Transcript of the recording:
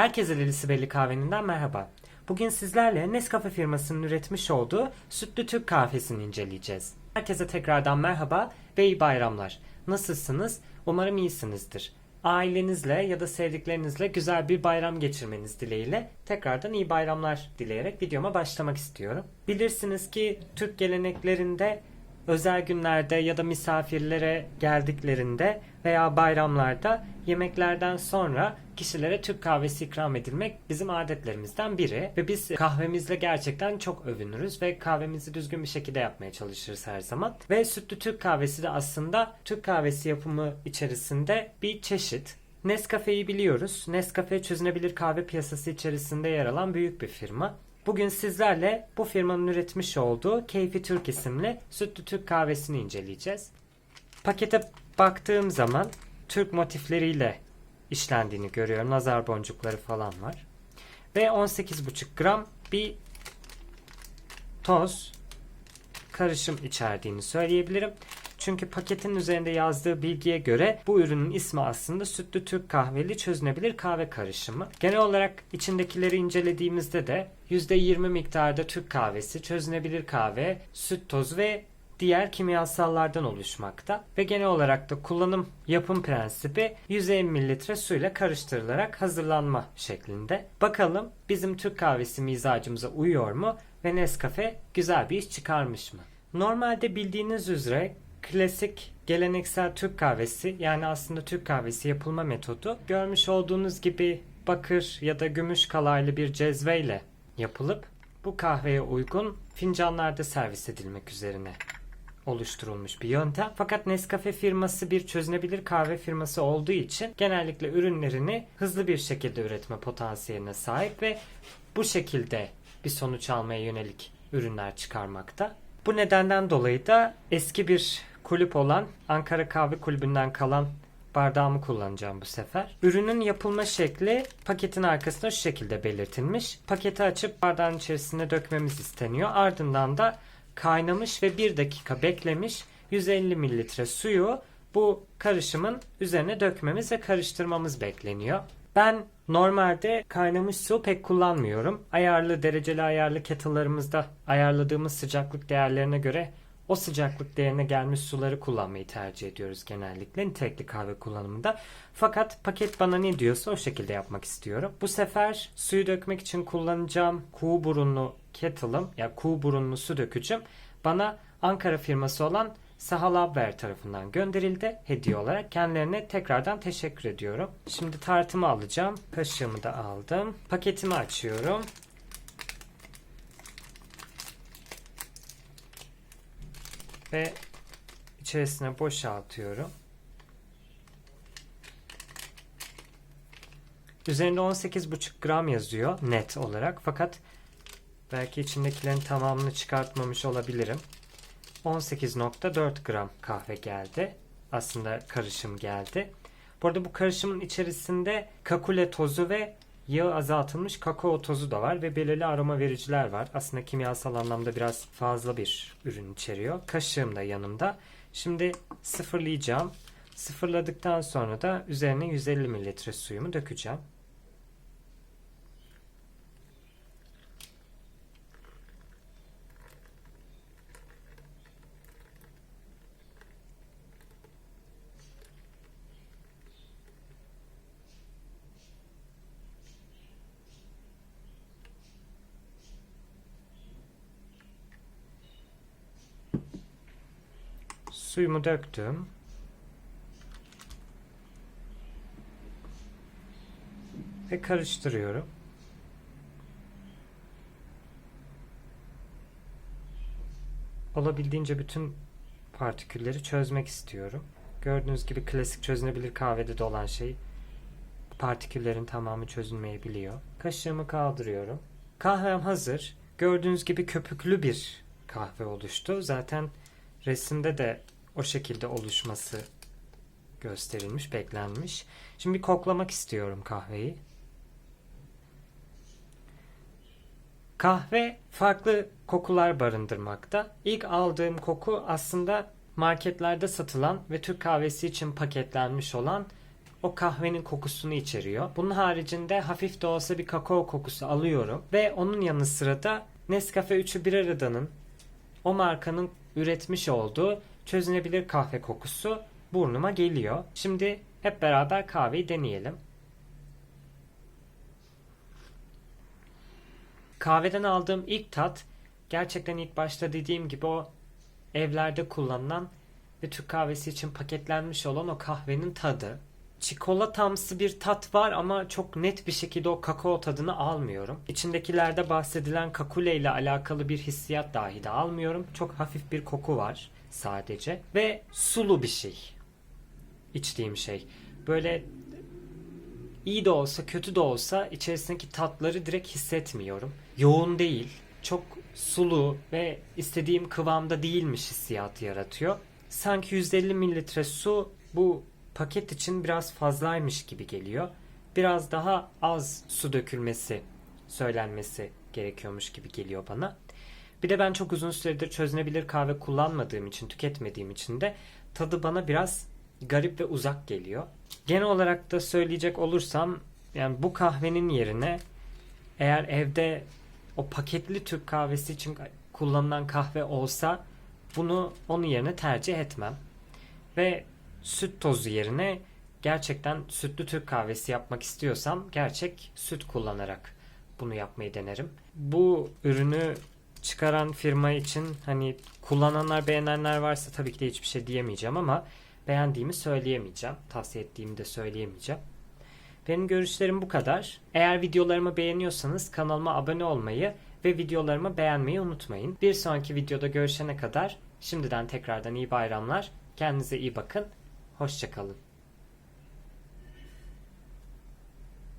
Herkese Delisi Belli Kahveninden merhaba. Bugün sizlerle Nescafe firmasının üretmiş olduğu sütlü Türk kahvesini inceleyeceğiz. Herkese tekrardan merhaba ve iyi bayramlar. Nasılsınız? Umarım iyisinizdir. Ailenizle ya da sevdiklerinizle güzel bir bayram geçirmeniz dileğiyle tekrardan iyi bayramlar dileyerek videoma başlamak istiyorum. Bilirsiniz ki Türk geleneklerinde özel günlerde ya da misafirlere geldiklerinde veya bayramlarda yemeklerden sonra kişilere Türk kahvesi ikram edilmek bizim adetlerimizden biri ve biz kahvemizle gerçekten çok övünürüz ve kahvemizi düzgün bir şekilde yapmaya çalışırız her zaman. Ve sütlü Türk kahvesi de aslında Türk kahvesi yapımı içerisinde bir çeşit. Nescafe'yi biliyoruz. Nescafe çözünebilir kahve piyasası içerisinde yer alan büyük bir firma. Bugün sizlerle bu firmanın üretmiş olduğu Keyfi Türk isimli sütlü Türk kahvesini inceleyeceğiz. Pakete baktığım zaman Türk motifleriyle işlendiğini görüyorum. Nazar boncukları falan var. Ve 18,5 gram bir toz karışım içerdiğini söyleyebilirim. Çünkü paketin üzerinde yazdığı bilgiye göre bu ürünün ismi aslında sütlü Türk kahveli çözünebilir kahve karışımı. Genel olarak içindekileri incelediğimizde de %20 miktarda Türk kahvesi, çözünebilir kahve, süt tozu ve diğer kimyasallardan oluşmakta ve genel olarak da kullanım yapım prensibi 150 mililitre suyla karıştırılarak hazırlanma şeklinde. Bakalım bizim Türk kahvesi mizacımıza uyuyor mu ve Nescafe güzel bir iş çıkarmış mı? Normalde bildiğiniz üzere klasik geleneksel Türk kahvesi yani aslında Türk kahvesi yapılma metodu görmüş olduğunuz gibi bakır ya da gümüş kalaylı bir cezveyle yapılıp bu kahveye uygun fincanlarda servis edilmek üzerine oluşturulmuş bir yöntem. Fakat Nescafe firması bir çözünebilir kahve firması olduğu için genellikle ürünlerini hızlı bir şekilde üretme potansiyeline sahip ve bu şekilde bir sonuç almaya yönelik ürünler çıkarmakta. Bu nedenden dolayı da eski bir kulüp olan Ankara Kahve Kulübü'nden kalan bardağımı kullanacağım bu sefer. Ürünün yapılma şekli paketin arkasında şu şekilde belirtilmiş. Paketi açıp bardağın içerisine dökmemiz isteniyor. Ardından da kaynamış ve 1 dakika beklemiş 150 mililitre suyu bu karışımın üzerine dökmemiz ve karıştırmamız bekleniyor. Ben normalde kaynamış su pek kullanmıyorum. Ayarlı dereceli ayarlı kettle'larımızda ayarladığımız sıcaklık değerlerine göre o sıcaklık değerine gelmiş suları kullanmayı tercih ediyoruz genellikle nitekli kahve kullanımında. Fakat paket bana ne diyorsa o şekilde yapmak istiyorum. Bu sefer suyu dökmek için kullanacağım kuğu burunlu kettle'ım ya kuğu burunlu su dökücüm bana Ankara firması olan Sahal Haber tarafından gönderildi hediye olarak. Kendilerine tekrardan teşekkür ediyorum. Şimdi tartımı alacağım. Kaşığımı da aldım. Paketimi açıyorum. Ve içerisine boşaltıyorum. Üzerinde 18,5 gram yazıyor net olarak. Fakat belki içindekilerin tamamını çıkartmamış olabilirim. 18.4 gram kahve geldi. Aslında karışım geldi. Bu arada bu karışımın içerisinde kakule tozu ve yağı azaltılmış kakao tozu da var ve belirli aroma vericiler var. Aslında kimyasal anlamda biraz fazla bir ürün içeriyor. Kaşığım da yanımda. Şimdi sıfırlayacağım. Sıfırladıktan sonra da üzerine 150 mililitre suyumu dökeceğim. Suyumu döktüm. Ve karıştırıyorum. Olabildiğince bütün partikülleri çözmek istiyorum. Gördüğünüz gibi klasik çözünebilir kahvede de olan şey partiküllerin tamamı çözülmeyebiliyor. Kaşığımı kaldırıyorum. Kahvem hazır. Gördüğünüz gibi köpüklü bir kahve oluştu. Zaten resimde de o şekilde oluşması gösterilmiş, beklenmiş. Şimdi bir koklamak istiyorum kahveyi. Kahve farklı kokular barındırmakta. İlk aldığım koku aslında marketlerde satılan ve Türk kahvesi için paketlenmiş olan o kahvenin kokusunu içeriyor. Bunun haricinde hafif de olsa bir kakao kokusu alıyorum. Ve onun yanı sıra da Nescafe 3'ü bir aradanın o markanın üretmiş olduğu çözünebilir kahve kokusu burnuma geliyor. Şimdi hep beraber kahveyi deneyelim. Kahveden aldığım ilk tat gerçekten ilk başta dediğim gibi o evlerde kullanılan ve Türk kahvesi için paketlenmiş olan o kahvenin tadı. Çikolatamsı bir tat var ama çok net bir şekilde o kakao tadını almıyorum. İçindekilerde bahsedilen kakule ile alakalı bir hissiyat dahi de almıyorum. Çok hafif bir koku var sadece ve sulu bir şey. İçtiğim şey. Böyle iyi de olsa kötü de olsa içerisindeki tatları direkt hissetmiyorum. Yoğun değil. Çok sulu ve istediğim kıvamda değilmiş hissiyatı yaratıyor. Sanki 150 mililitre su bu paket için biraz fazlaymış gibi geliyor. Biraz daha az su dökülmesi söylenmesi gerekiyormuş gibi geliyor bana. Bir de ben çok uzun süredir çözünebilir kahve kullanmadığım için, tüketmediğim için de tadı bana biraz garip ve uzak geliyor. Genel olarak da söyleyecek olursam yani bu kahvenin yerine eğer evde o paketli Türk kahvesi için kullanılan kahve olsa bunu onun yerine tercih etmem. Ve süt tozu yerine gerçekten sütlü Türk kahvesi yapmak istiyorsam gerçek süt kullanarak bunu yapmayı denerim. Bu ürünü çıkaran firma için hani kullananlar beğenenler varsa tabii ki de hiçbir şey diyemeyeceğim ama beğendiğimi söyleyemeyeceğim. Tavsiye ettiğimi de söyleyemeyeceğim. Benim görüşlerim bu kadar. Eğer videolarımı beğeniyorsanız kanalıma abone olmayı ve videolarımı beğenmeyi unutmayın. Bir sonraki videoda görüşene kadar şimdiden tekrardan iyi bayramlar. Kendinize iyi bakın. Hoşçakalın.